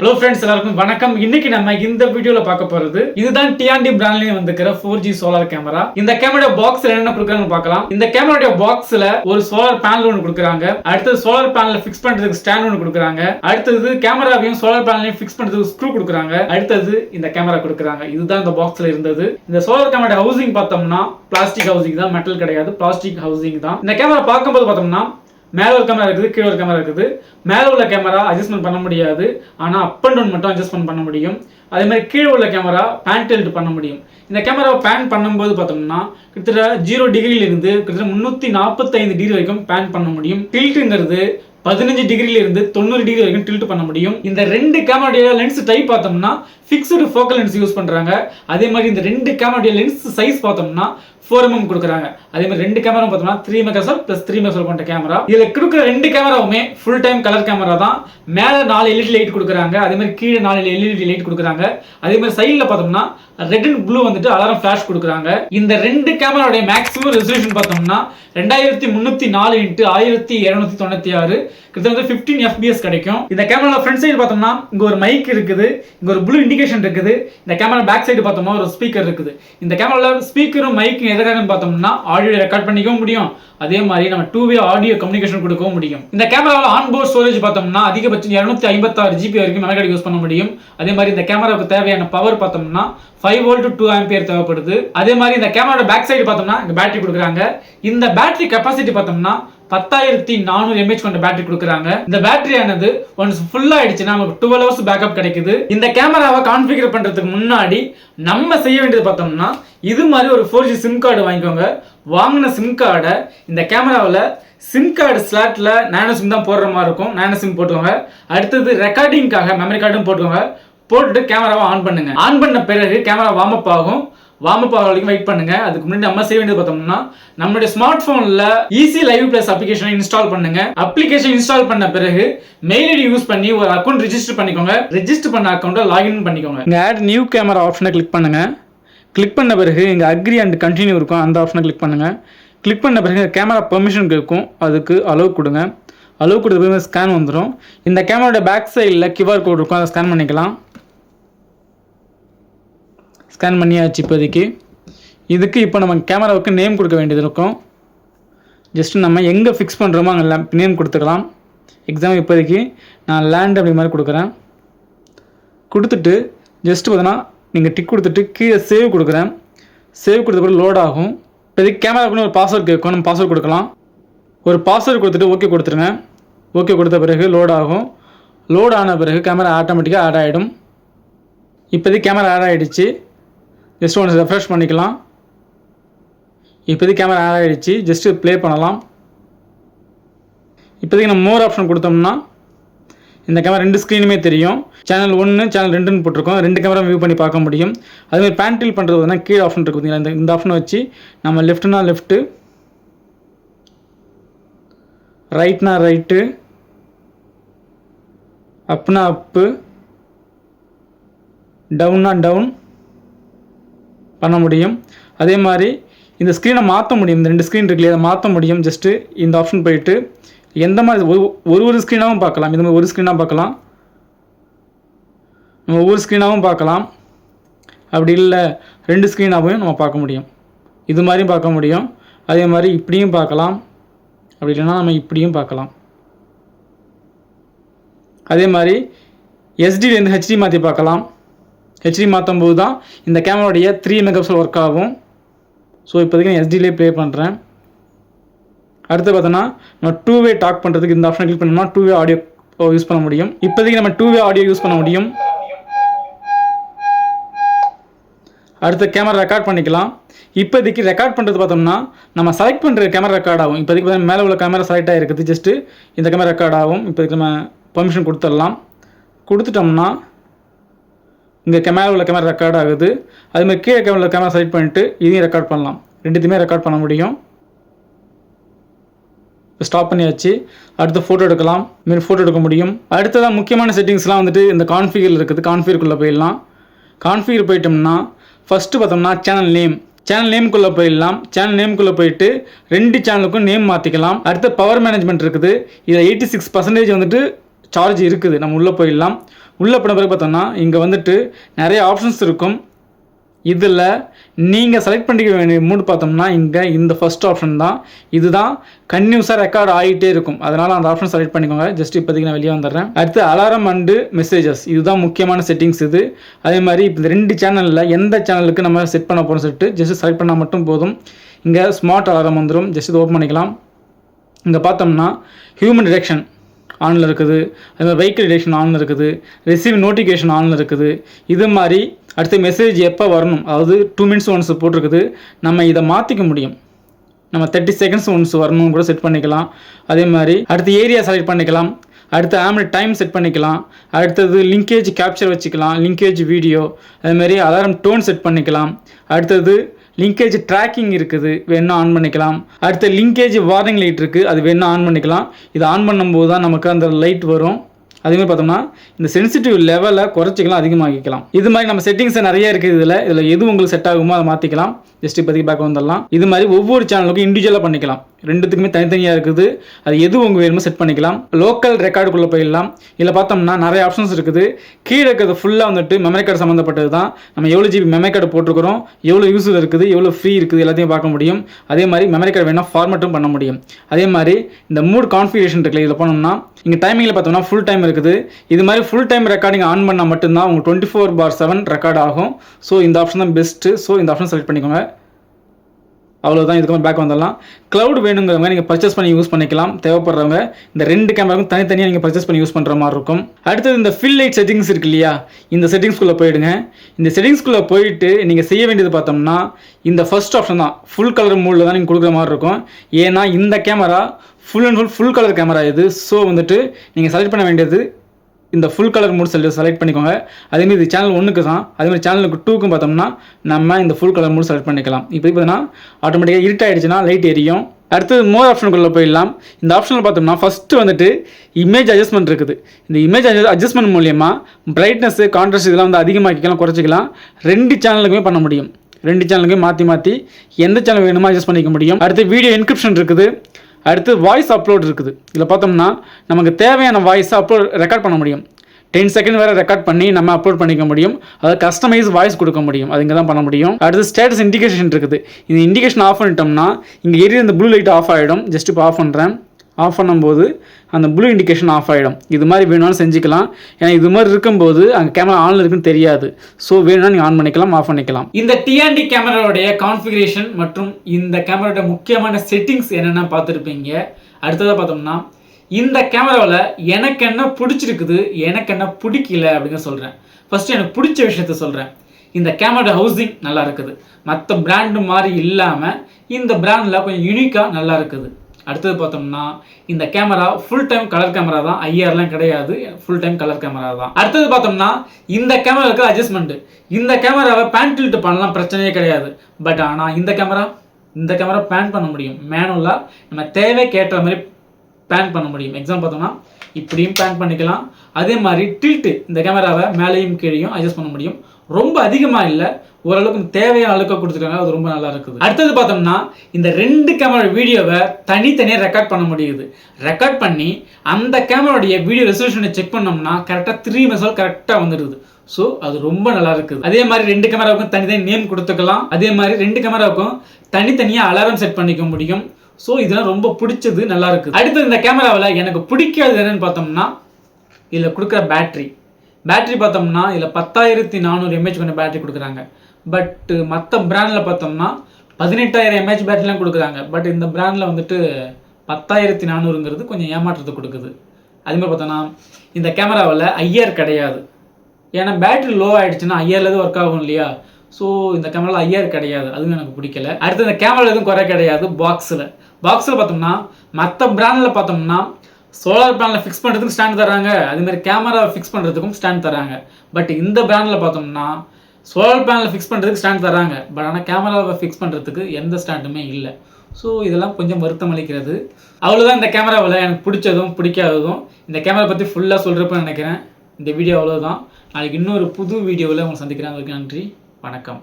Hello friends எல்லாருக்கும் வணக்கம். இன்னைக்கு நம்ம இந்த வீடியோல பார்க்க போறது இதுதான் டிஆன்டி பிராண்ட்லயே வந்துக்கிற ஃபோர் ஜி சோலார் கேமரா இந்த கேமரா பாக்ஸ்ல என்ன கொடுக்குறாங்கன்னு பார்க்கலாம். இந்த கேமராடைய பாக்ஸ்ல ஒரு சோலார் பேனல் ஒன்று கொடுக்குறாங்க. அடுத்தது சோலார் பேனல் ஃபிக்ஸ் பண்றதுக்கு ஸ்டாண்ட் ஒன்று கொடுக்குறாங்க. அடுத்தது கேமராவையும் சோலார் பேனலையும் ஃபிக்ஸ் பண்றதுக்கு ஸ்க்ரூ கொடுக்குறாங்க. அடுத்தது இந்த கேமரா கொடுக்குறாங்க. இதுதான் இந்த பாக்ஸ்ல இருந்தது. இந்த சோலார் கேமரா ஹவுசிங் பார்த்தோம்னா பிளாஸ்டிக் ஹவுசிங் தான் மெட்டல் கிடையாது. பிளாஸ்டிக் ஹவுசிங் தான். இந்த கேமரா பார்க்கும்போது பார்த்தோம்னா மேலே ஒரு கேமரா இருக்குது கீழே ஒரு கேமரா இருக்குது. மேலே உள்ள கேமரா அட்ஜஸ்ட்மெண்ட் பண்ண முடியாது. ஆனால் அப் அண்ட் டவுன் மட்டும் அட்ஜஸ்ட்மெண்ட் பண்ண முடியும். அதே மாதிரி கீழே உள்ள கேமரா பேன் டில்ட் பண்ண முடியும். இந்த கேமராவை பேன் பண்ணும்போது பார்த்தோம்னா கிட்டத்தட்ட ஜீரோ டிகிரியிலிருந்து கிட்டத்தட்ட முந்நூற்றி நாற்பத்தைந்து டிகிரி வரைக்கும் பேன் பண்ண முடியும். டில்ட்டுங்கிறது பதினஞ்சு டிகிரில இருந்து தொண்ணூறு டிகிரி வரைக்கும் டில்ட் பண்ண முடியும். இந்த ரெண்டு கேமராடைய லென்ஸ் டைப் பார்த்தோம்னா ஃபிக்ஸ்டு ஃபோக்கல் லென்ஸ் யூஸ் பண்ணுறாங்க அதே மாதிரி இந்த ரெண்டு கேமராடைய லென்ஸ் சைஸ் பார்த்தோம்னா ஃபோர் எம்எம் கொடுக்குறாங்க. அதே மாதிரி ரெண்டு கேமரா பார்த்தோம்னா three megapixel plus three megapixel கொண்ட கேமரா இதில் கொடுக்குற ரெண்டு கேமராவுமே ஃபுல் டைம் கலர் கேமரா தான். மேலே நாலு எல்இடி லைட் கொடுக்குறாங்க. அதே மாதிரி கீழே நாலு எல்இடி லைட் கொடுக்குறாங்க. அதே மாதிரி சைடில் பார்த்தோம்னா ரெட் அண்ட் ப்ளூ வந்துட்டு அலாரம் ஃபிளாஷ் கொடுக்குறாங்க. இந்த ரெண்டு கேமராவுடைய மேக்ஸிமம் ரெசல்யூஷன் பார்த்தோம்னா ரெண்டாயிரத்தி முந்நூற்றி நாலு இன்ட்டு ஆயிரத்தி இரநூத்தி தொண்ணூற்றி ஆறு. கிட்டத்தட்ட ஃபிஃப்டீன் எஃபிஎஸ் கிடைக்கும். இந்த கேமரா ஃப்ரண்ட் சைடு பார்த்தோம்னா இங்கே ஒரு மைக் இருக்குது. இங்கே ஒரு ப்ளூ இண்டிகேஷன் இருக்குது. இந்த கேமரா பேக் சைடு பார்த்தோம்னா ஒரு ஸ்பீக்கர் இருக்குது. இந்த கேமராவில் ஸ்பீக்கரும் மைக்கும் எதுக்காகன்னு பார்த்தோம்னா ஆடியோ ரெக்கார்ட் பண்ணிக்கவும் முடியும். அதே மாதிரி நம்ம டூ வே ஆடியோ கம்யூனிகேஷன் கொடுக்கவும் முடியும். இந்த கேமராவில் ஆன்போர்ட் ஸ்டோரேஜ் பார்த்தோம்னா அதிகபட்சம் இரநூத்தி ஐம்பத்தாறு ஜிபி வரைக்கும் மெமரி யூஸ் பண்ண முடியும். அதே மாதிரி இந்த கேமராவுக்கு தேவையான பவர் பார்த்தோம்னா ஃபைவ் வோல்ட் டூ ஆம்பியர் தேவைப்படுது. அதே மாதிரி இந்த கேமராவோட பேக் சைடு பார்த்தோம்னா இங்க பேட்டரி கொடுக்குறாங்க. இந்த பேட்டரி கெப்பாசிட்டி பார்த்தோம்னா பத்தாயிரத்தி நானூறு எம்ஏஹெச் கொண்ட பேட்டரி கொடுக்குறாங்க. இந்த பேட்டரி ஆனது ஒன்ஸ் ஃபுல் ஆயிடுச்சுன்னா நமக்கு டுவெல் ஹவர்ஸ் பேக்கப் கிடைக்குது. இந்த கேமராவை கான்ஃபிகர் பண்ணுறதுக்கு முன்னாடி நம்ம செய்ய வேண்டியது பார்த்தோம்னா இது மாதிரி ஒரு ஃபோர் ஜி சிம் கார்டு வாங்கிக்கோங்க. வாங்கின சிம் கார்டை இந்த கேமராவில் சிம் கார்டு ஸ்லாட்டில் நானோ சிம் தான் போடுற மாதிரி இருக்கும். நானோ சிம் போட்டுக்கோங்க. அடுத்தது ரெக்கார்டிங்காக மெமரி கார்டும் போட்டுக்கோங்க. போட்டுட்டு கேமராவை ஆன் பண்ணுங்க. ஆன் பண்ண பிறகு கேமரா வார்ம் அப் ஆகும். வார்ம் அப் ஆகிற வரைக்கும் வெயிட் பண்ணுங்க. அதுக்கு முன்னாடி நம்ம செய்ய வேண்டியது பார்த்தோம்னா நம்மளுடைய ஸ்மார்ட் போன்ல ஈஸி லைவ் பிளஸ் அப்ளிகேஷனை இன்ஸ்டால் பண்ணுங்க. அப்ளிகேஷன் இன்ஸ்டால் பண்ண பிறகு மெயில் ஐடி யூஸ் பண்ணி ஒரு அக்கௌண்ட் ரிஜிஸ்டர் பண்ணிக்கோங்க. ரெஜிஸ்டர் பண்ண அக்கௌண்ட்டை லாகின் பண்ணிக்கோங்க. இங்க ஆட் நியூ கேமரா ஆப்ஷனை கிளிக் பண்ணுங்க. கிளிக் பண்ண பிறகு இங்கே அக்ரி அண்ட் கண்டினியூ இருக்கும். அந்த ஆப்ஷனை கிளிக் பண்ணுங்க. கிளிக் பண்ண பிறகு கேமரா பெர்மிஷன் இருக்கும் அதுக்கு அலோவ் கொடுங்க. அலோவ் கொடுத்த பிறகு ஸ்கேன் வந்துடும் இந்த கேமராவோட பேக் சைடில் கியூஆர் கோட் இருக்கும். அதை ஸ்கேன் பண்ணிக்கலாம். ஸ்கேன் பண்ணியாச்சு இப்போதைக்கு. இதுக்கு இப்போ நம்ம கேமராவுக்கு நேம் கொடுக்க வேண்டியது இருக்கும். ஜஸ்ட் நம்ம எங்கே ஃபிக்ஸ் பண்ணுறோமோ அங்கே நேம் கொடுத்துக்கலாம். எக்ஸாம் இப்போதைக்கு நான் லேண்ட் அப்படி மாதிரி கொடுக்குறேன். கொடுத்துட்டு ஜஸ்ட் பார்த்தீங்கன்னா நீங்கள் டிக் கொடுத்துட்டு கீழே சேவ் கொடுக்குறேன். சேவ் கொடுத்த கூட லோட் ஆகும். இப்போதைக்கு கேமராவுக்குன்னு ஒரு பாஸ்வேர்ட் கேட்கும். நம்ம பாஸ்வேர்ட் கொடுக்கலாம். ஒரு பாஸ்வேர்டு கொடுத்துட்டு ஓகே கொடுத்துருங்க. ஓகே கொடுத்த பிறகு லோட் ஆகும். லோட் ஆன பிறகு கேமரா ஆட்டோமேட்டிக்காக ஆட் ஆகிடும் இப்போதைக்கு கேமரா ஆட் ஆகிடுச்சு ஜஸ்ட் ஒன்று ரெஃப்ரெஷ் பண்ணிக்கலாம். இப்போதைக்கு கேமரா ஆட் ஆகிடுச்சு ஜஸ்ட்டு ப்ளே பண்ணலாம். இப்போதைக்கு நம்ம மோர் ஆப்ஷன் கொடுத்தோம்னா இந்த கேமரா ரெண்டு ஸ்க்ரீனுமே தெரியும். சேனல் ஒன்று சேனல் ரெண்டுன்னு போட்டிருக்கோம். ரெண்டு கேமரா வியூ பண்ணி பார்க்க முடியும். அதுமாதிரி பேண்டில் பண்ணுறது பார்த்தீங்கன்னா கீழே ஆப்ஷன் இருக்குது இந்த இந்த ஆப்ஷனை வச்சு நம்ம லெஃப்ட்னா லெஃப்ட்டு ரைட்னா ரைட்டு அப்னா அப்பு டவுன்னா டவுன் பண்ண முடியும். அதே மாதிரி இந்த ஸ்க்ரீனை மாற்ற முடியும். இந்த ரெண்டு ஸ்க்ரீன் இருக்குல்லையே அதை மாற்ற முடியும். ஜஸ்ட்டு இந்த ஆப்ஷன் போயிட்டு எந்த மாதிரி ஒரு ஒரு ஒரு ஸ்க்ரீனாகவும் பார்க்கலாம். இந்த மாதிரி ஒரு ஸ்க்ரீனாக பார்க்கலாம். நம்ம ஒவ்வொரு ஸ்க்ரீனாகவும் பார்க்கலாம். அப்படி இல்லை ரெண்டு ஸ்க்ரீனாகவும் நம்ம பார்க்க முடியும். இது மாதிரியும் பார்க்க முடியும். அதே மாதிரி இப்படியும் பார்க்கலாம். அப்படி இல்லைன்னா நம்ம இப்படியும் பார்க்கலாம். அதே மாதிரி எஸ்டிலேருந்து ஹெச்டி மாற்றி பார்க்கலாம். ஹெச்டி மாற்றும் போது தான் இந்த கேமராவுடைய த்ரீ மெகாபிக்சல் ஒர்க் ஆகும். ஸோ இப்போதைக்கு நான் எஸ்டிலே ப்ளே பண்ணுறேன் அடுத்து பார்த்தோன்னா நம்ம டூ வே டாக் பண்ணுறதுக்கு இந்த ஆப்ஷன் கிளிக் பண்ணோம்னா டூ வே ஆடியோ யூஸ் பண்ண முடியும். இப்போதைக்கு நம்ம டூ வே ஆடியோ யூஸ் பண்ண முடியும். அடுத்து கேமரா ரெக்கார்ட் பண்ணிக்கலாம். இப்போதைக்கு ரெக்கார்ட் பண்ணுறது பார்த்தோம்னா நம்ம செலக்ட் பண்ணுற கேமரா ரெக்கார்ட் ஆகும். இப்போதைக்கு பார்த்தா மேலே உள்ள கேமரா செலக்ட் ஆகிருக்குது. ஜஸ்ட்டு இந்த கேமரா ரெக்கார்ட் ஆகும். இப்போதைக்கு நம்ம பர்மிஷன் கொடுத்துடலாம். கொடுத்துட்டோம்னா இங்கே கேமரா உள்ள கேமரா ரெக்கார்ட் ஆகுது. அதுமாதிரி கீழே கேமரா கேமரா செலக்ட் பண்ணிட்டு இதையும் ரெக்கார்ட் பண்ணலாம். ரெண்டுத்தையுமே ரெக்கார்ட் பண்ண முடியும். ஸ்டாப் பண்ணியாச்சு. அடுத்து ஃபோட்டோ எடுக்கலாம். மீன் ஃபோட்டோ எடுக்க முடியும். அடுத்ததாக முக்கியமான செட்டிங்ஸ்லாம் வந்துட்டு இந்த கான்ஃபிகரில் இருக்குது. கான்ஃபிகருக்குள்ளே போயிடலாம். கான்ஃபிகர் போயிட்டோம்னா ஃபஸ்ட்டு பார்த்தோம்னா சேனல் நேம் சேனல் நேம்குள்ளே போயிடலாம். சேனல் நேம்குள்ளே போயிட்டு ரெண்டு சேனலுக்கும் நேம் மாற்றிக்கலாம் அடுத்து பவர் மேனேஜ்மெண்ட் இருக்குது. இதில் எயிட்டி சிக்ஸ் பர்சன்டேஜ் வந்துட்டு சார்ஜ் இருக்குது. நம்ம உள்ளே போயிடலாம். உள்ளே போன பிறகு பார்த்தோம்னா இங்கே வந்துட்டு நிறைய ஆப்ஷன்ஸ் இருக்கும். இதில் நீங்கள் செலக்ட் பண்ணிக்க வேண்டிய மூடு பார்த்தோம்னா இங்கே இந்த ஃபர்ஸ்ட் ஆப்ஷன் தான். இதுதான் கன்யூஸாக ரெக்கார்ட் ஆகிட்டே இருக்கும். அதனால் அந்த ஆப்ஷன் செலக்ட் பண்ணிக்கோங்க. ஜஸ்ட் இப்போதைக்கு நான் வெளியே வந்துடுறேன். அடுத்து அலாரம் அண்டு மெசேஜஸ் இதுதான் முக்கியமான செட்டிங்ஸ் இது. அதே மாதிரி இப்போ இந்த ரெண்டு சேனலில் எந்த சேனலுக்கு நம்ம செட் பண்ண போகிறோம் சொல்லிட்டு ஜஸ்ட் செலக்ட் பண்ணால் மட்டும் போதும். இங்கே ஸ்மார்ட் அலாரம் வந்துடும் ஜஸ்ட் இது ஓப்பன் பண்ணிக்கலாம். இங்கே பார்த்தோம்னா ஹியூமன் டிரெக்ஷன் ஆனில் இருக்குது. அது மாதிரி வெஹிக்கிள் டிடெக்ஷன் ஆனில் இருக்குது. ரிசீவ் நோட்டிஃபிகேஷன் ஆனில் இருக்குது. இது மாதிரி அடுத்து மெசேஜ் எப்போ வரணும்? அதாவது டூ மினிட்ஸ் ஒன்ஸ் போட்டிருக்குது. நம்ம இதை மாற்றிக்க முடியும். நம்ம தேர்ட்டி செகண்ட்ஸ் ஒன்ஸ் வரணும்னு கூட செட் பண்ணிக்கலாம். அதே மாதிரி அடுத்து ஏரியா செலக்ட் பண்ணிக்கலாம். அடுத்து ஆம்ல டைம் செட் பண்ணிக்கலாம். அடுத்தது லிங்கேஜ் கேப்சர் வச்சுக்கலாம். லிங்கேஜ் வீடியோ அதேமாரி அலாரம் டோன் செட் பண்ணிக்கலாம். அடுத்தது லிங்கேஜ் ட்ராக்கிங் இருக்குது. வேணும் ஆன் பண்ணிக்கலாம். அடுத்து லிங்கேஜ் வார்னிங் லைட் இருக்குது அது வேணும் ஆன் பண்ணிக்கலாம். இது ஆன் பண்ணும்போது தான் நமக்கு அந்த லைட் வரும். அதே மாதிரி பார்த்தோம்னா இந்த சென்சிட்டிவ் லெவலை குறைச்சிக்கலாம் அதிகமாகிக்கலாம் இது மாதிரி நம்ம செட்டிங்ஸ் நிறைய இருக்குது இதில். இதில் எது உங்களுக்கு செட் ஆகுமோ அதை மாற்றிக்கலாம் ஜஸ்ட் இப்போதைக்கு பேக் வந்துடலாம். இது மாதிரி ஒவ்வொரு சேனலுக்கும் இண்டிவிஜுவலாக பண்ணிக்கலாம். ரெண்டுத்துக்குமே தனித்தனியாக இருக்குது. அது எது உங்கள் வேணுமோ செட் பண்ணிக்கலாம். லோக்கல் ரெக்கார்டுக்குள்ளே போயிடலாம். இதில் பார்த்தோம்னா நிறைய ஆப்ஷன்ஸ் இருக்குது. கீழே இருக்கிறது ஃபுல்லாக வந்துட்டு மெமரி கார்டு சம்மந்தப்பட்டது தான் நம்ம எவ்வளோ ஜிபி மெமரி கார்டு போட்டிருக்கிறோம்? எவ்வளோ யூஸில் இருக்குது? எவ்வளோ ஃப்ரீ இருக்குது? எல்லாத்தையும் பார்க்க முடியும். அதே மாதிரி மெமரி கார்டு வேணால் ஃபார்மேட்டும் பண்ண முடியும். அதே மாதிரி இந்த மூட் கான்ஃபிகரேஷன் இருக்குல்ல இதில் போனோம்னா இங்கே டைமிங்கில் பார்த்தோம்னா ஃபுல் டைம் இருக்குது. இது மாதிரி ஃபுல் டைம் ரெக்கார்டிங் ஆன் பண்ணால் மட்டும்தான் உங்களுக்கு twenty four by seven record ஆகும். ஸோ இந்த ஆப்ஷன் தான் பெஸ்ட்டு ஸோ இந்த ஆப்ஷன் செலக்ட் பண்ணிக்கோங்க. அவ்வளோதான் இதுக்கு பேக் வந்துடலாம். க்ளவுட் வேணுங்கிறவங்க நீங்கள் பர்ச்சேஸ் பண்ணி யூஸ் பண்ணிக்கலாம். தேவைப்படுறவங்க இந்த ரெண்டு கேமராவுக்கும் தனித்தனியாக நீங்கள் பர்ச்சேஸ் பண்ணி யூஸ் பண்ணுற மாதிரி இருக்கும். அடுத்தது இந்த ஃபில் லைட் செட்டிங்ஸ் இருக்கு இல்லையா? இந்த செட்டிங்ஸ்குள்ளே போயிடுங்க. இந்த செட்டிங்ஸ்குள்ளே போயிட்டு நீங்கள் செய்ய வேண்டியது பார்த்தோம்னா இந்த ஃபர்ஸ்ட் ஆப்ஷன் தான். ஃபுல் கலர் மூடில் தான் நீங்கள் கொடுக்குற மாதிரி இருக்கும். ஏன்னா இந்த camera full and full full colour camera இது. ஸோ வந்துட்டு நீங்கள் செலக்ட் பண்ண வேண்டியது இந்த ஃபுல் கலர் மூட் செல் செலக்ட் பண்ணிக்கோங்க. அதேமாதிரி இது சேனல் ஒன்றுக்கு தான். அதேமாதிரி சேனலுக்கு டூக்கும் பார்த்தோம்னா நம்ம இந்த ஃபுல் கலர் மூட் செலக்ட் பண்ணிக்கலாம். இப்போ பார்த்தீங்கன்னா ஆட்டோமேட்டிக்காக இருட்டாயிடுச்சுன்னா லைட் எரியும். அடுத்தது மோர் ஆப்ஷனுக்குள்ளே போயிடலாம். இந்த ஆப்ஷனில் பார்த்தோம்னா ஃபஸ்ட்டு வந்துட்டு இமேஜ் அட்ஜஸ்ட்மெண்ட் இருக்குது. இந்த இமேஜ் அட்ஜஸ்ட்மெண்ட் மூலியமாக பிரைட்னஸ் கான்ட்ராஸ்ட் இதெல்லாம் வந்து அதிகமாக்கிக்கலாம் குறைச்சிக்கலாம். ரெண்டு சேனலுக்குமே பண்ண முடியும். ரெண்டு சேனலுக்குமே மாற்றி மாற்றி எந்த சேனல் வேணுமோ அட்ஜஸ்ட் பண்ணிக்க முடியும். அடுத்து வீடியோ என்கிரிப்ஷன் இருக்குது. அடுத்து வாய்ஸ் அப்லோட் இருக்குது. இதில் பார்த்தோம்னா நமக்கு தேவையான வாய்ஸை அப்லோட் ரெக்கார்ட் பண்ண முடியும். டென் செகண்ட் வேறு ரெக்கார்ட் பண்ணி நம்ம அப்லோட் பண்ணிக்க முடியும். அதாவது கஸ்டமைஸ் வாய்ஸ் கொடுக்க முடியும். அது இங்கே தான் பண்ண முடியும். அடுத்து ஸ்டேட்டஸ் இண்டிகேஷன் இருக்குது. இந்த இண்டிகேஷன் ஆஃப் பண்ணிட்டோம்னா இங்கே எரிய இந்த ப்ளூ லைட் ஆஃப் ஆகிடும் ஜஸ்ட் இப்போ ஆஃப் பண்ணுறேன் ஆஃப் பண்ணும்போது அந்த ப்ளூ இண்டிகேஷன் ஆஃப் ஆகிடும் இது மாதிரி வேணும்னாலும் செஞ்சுக்கலாம். ஏன்னா இது மாதிரி இருக்கும்போது அங்கே கேமரா ஆனில் இருக்குன்னு தெரியாது. ஸோ வேணும்னா நீங்கள் ஆன் பண்ணிக்கலாம் ஆஃப் பண்ணிக்கலாம். இந்த டிஆன்டி கேமராவுடைய கான்ஃபிகரேஷன் மற்றும் இந்த கேமராவோட முக்கியமான செட்டிங்ஸ் என்னென்ன பார்த்துருப்பீங்க? அடுத்ததாக பார்த்தோம்னா இந்த கேமராவில் எனக்கு என்ன பிடிச்சிருக்குது எனக்கு என்ன பிடிக்கல அப்படின்னு சொல்கிறேன் ஃபஸ்ட்டு எனக்கு பிடிச்ச விஷயத்த சொல்கிறேன் இந்த கேமரா ஹவுசிங் நல்லா இருக்குது. மற்ற பிராண்டு மாதிரி இல்லாமல் இந்த பிராண்டில் கொஞ்சம் யூனிக்காக நல்லா இருக்குது. அடுத்தது பார்த்தோம்னா இந்த camera full time colour camera தான். ஐஆர்லாம் கிடையாது. ஃபுல் டைம் கலர் கேமரா தான். அடுத்தது பார்த்தோம்னா இந்த கேமரா இருக்கிற அட்ஜஸ்ட்மெண்ட் இந்த கேமராவை பேன் டில்ட் பண்ணலாம் பிரச்சனையே கிடையாது. பட் ஆனால் இந்த கேமரா இந்த கேமரா பேன் பண்ண முடியும். மேனுவலாக நம்ம தேவைக்கேற்ற மாதிரி பேன் பண்ண முடியும். எக்ஸாம்பிள் பார்த்தோம்னா இப்படியும் பேன் பண்ணிக்கலாம். அதே மாதிரி டில்ட்டு இந்த கேமராவை மேலேயும் கீழேயும் அட்ஜஸ்ட் பண்ண முடியும். ரொம்ப அதிகமாக இல்லை ஓரளவுக்கு தேவையான அளவுக்கு கொடுத்துருக்காங்க. அது ரொம்ப நல்லா இருக்குது. அடுத்தது பார்த்தோம்னா இந்த ரெண்டு கேமரா வீடியோவை தனித்தனியாக ரெக்கார்ட் பண்ண முடியுது. ரெக்கார்ட் பண்ணி அந்த கேமராடைய வீடியோ ரெசல்யூஷனை செக் பண்ணோம்னா கரெக்டாக த்ரீ மெசல் கரெக்டாக வந்துடுது ஸோ அது ரொம்ப நல்லா இருக்குது. அதே மாதிரி ரெண்டு கேமராவுக்கும் தனித்தனி நேம் கொடுத்துக்கலாம். அதே மாதிரி ரெண்டு கேமராவுக்கும் தனித்தனியாக அலாரம் செட் பண்ணிக்க முடியும். ஸோ இதெல்லாம் ரொம்ப பிடிச்சது நல்லா இருக்குது. அடுத்து இந்த கேமராவில் எனக்கு பிடிக்காது என்னன்னு பார்த்தோம்னா இதில் கொடுக்குற பேட்ரி பேட்ரி பார்த்தோம்னா இதில் பத்தாயிரத்தி நானூறு எம்ஏஹெச் கொண்ட பேட்டரி கொடுக்குறாங்க. பட் மற்ற பிராண்டில் பார்த்தோம்னா பதினெட்டாயிரம் எம்ஹெச் பேட்டரிலாம் கொடுக்குறாங்க. பட் இந்த பிராண்டில் வந்துட்டு பத்தாயிரத்தி நானூறுங்கிறது கொஞ்சம் ஏமாற்றத்தை கொடுக்குது. அதுமாதிரி பார்த்தோன்னா இந்த கேமராவில் ஐஆர் கிடையாது. ஏன்னா பேட்டரி லோ ஆயிடுச்சுன்னா ஐஆர்ல ஒர்க் ஆகும் இல்லையா? ஸோ இந்த கேமராவில் ஐஆர் கிடையாது. அதுவும் எனக்கு பிடிக்கல. அடுத்து இந்த கேமரா எதுவும் குறை கிடையாது பாக்ஸில் பாக்ஸில் பார்த்தோம்னா மற்ற பிராண்டில் பார்த்தோம்னா சோலார் பேனலில் ஃபிக்ஸ் பண்ணுறதுக்கும் ஸ்டாண்ட் தராங்க அதேமாதிரி கேமரா ஃபிக்ஸ் பண்ணுறதுக்கும் ஸ்டாண்ட் தராங்க பட் இந்த பிராண்டில் பார்த்தோம்னா சோலார் பேனலை ஃபிக்ஸ் பண்ணுறதுக்கு ஸ்டாண்ட் தராங்க பட் ஆனால் கேமராவை ஃபிக்ஸ் பண்ணுறதுக்கு எந்த ஸ்டாண்டுமே இல்லை. ஸோ இதெல்லாம் கொஞ்சம் வருத்தம் அளிக்கிறது. அவ்வளோதான் இந்த கேமராவில் எனக்கு பிடிச்சதும் பிடிக்காததும். இந்த கேமரா பற்றி ஃபுல்லாக சொல்கிறப்ப நினைக்கிறேன். இந்த வீடியோ அவ்வளோதான் நாளைக்கு இன்னொரு புது வீடியோவில் உங்களை சந்திக்கிறேன். நன்றி. வணக்கம்.